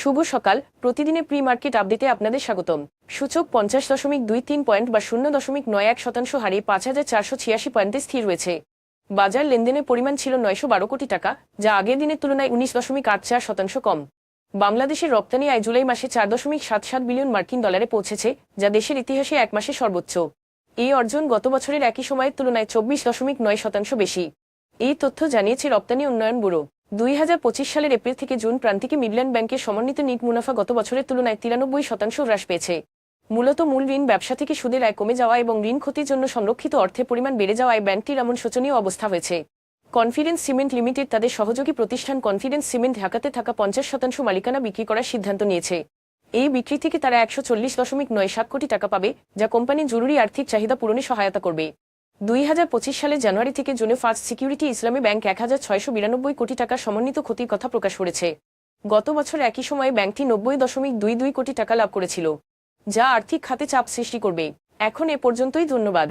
শুভ সকাল। প্রতিদিনে pre market আপডেটে আপনাদের স্বাগতম। সূচক পঞ্চাশ দশমিক দুই তিন পয়েন্ট বা শূন্য দশমিক নয় এক শতাংশ হারে পাঁচ হাজার চারশো ছিয়াশি পয়েন্টে স্থির রয়েছে। বাজার লেনদেনের পরিমাণ ছিল নয়শো বারো কোটি টাকা, যা আগের দিনের তুলনায় উনিশ দশমিক আট চার শতাংশ কম। বাংলাদেশের রপ্তানি আয় জুলাই মাসে চার দশমিক সাত সাত বিলিয়ন মার্কিন ডলারে পৌঁছেছে, যা দেশের ইতিহাসে এক মাসে সর্বোচ্চ। এই অর্জন গত বছরের একই সময়ের তুলনায় চব্বিশ দশমিক নয় শতাংশ বেশি। এই তথ্য জানিয়েছে রপ্তানি উন্নয়ন ব্যুরো। দুই হাজার পঁচিশ সালের এপ্রিল থেকে জুন প্রান্তিকে মিডল্যান্ড ব্যাংকের সমন্বিত নিট মুনাফা গত বছরের তুলনায় তিরানব্বই শতাংশ হ্রাস পেয়েছে। মূলত মূল ঋণ ব্যবসা থেকে সুদের আয় কমে যাওয়া এবং ঋণ ক্ষতির জন্য সংরক্ষিত অর্থের পরিমাণ বেড়ে যাওয়ায় ব্যাংকটির এমন শোচনীয় অবস্থা হয়েছে। কনফিডেন্স সিমেন্ট লিমিটেড তাদের সহযোগী প্রতিষ্ঠান কনফিডেন্স সিমেন্ট ঢাকাতে থাকা পঞ্চাশ শতাংশ মালিকানা বিক্রি করার সিদ্ধান্ত নিয়েছে। এই বিক্রি থেকে তারা একশো চল্লিশ দশমিক নয় সাত কোটি টাকা পাবে, যা কোম্পানির জরুরি আর্থিক চাহিদা পূরণে সহায়তা করবে। দুই হাজার পঁচিশ সালের জানুয়ারি থেকে জুনে ফার্স্ট সিকিউরিটি ইসলামী ব্যাংক এক হাজার ছয়শো বিরানব্বই কোটি টাকা সমন্বিত ক্ষতির কথা প্রকাশ করেছে। গত বছর একই সময়ে ব্যাংকটি নব্বই দশমিক দুই দুই কোটি টাকা লাভ করেছিল, যা আর্থিক খাতে চাপ সৃষ্টি করবে। এখন এ পর্যন্তই ধন্যবাদ।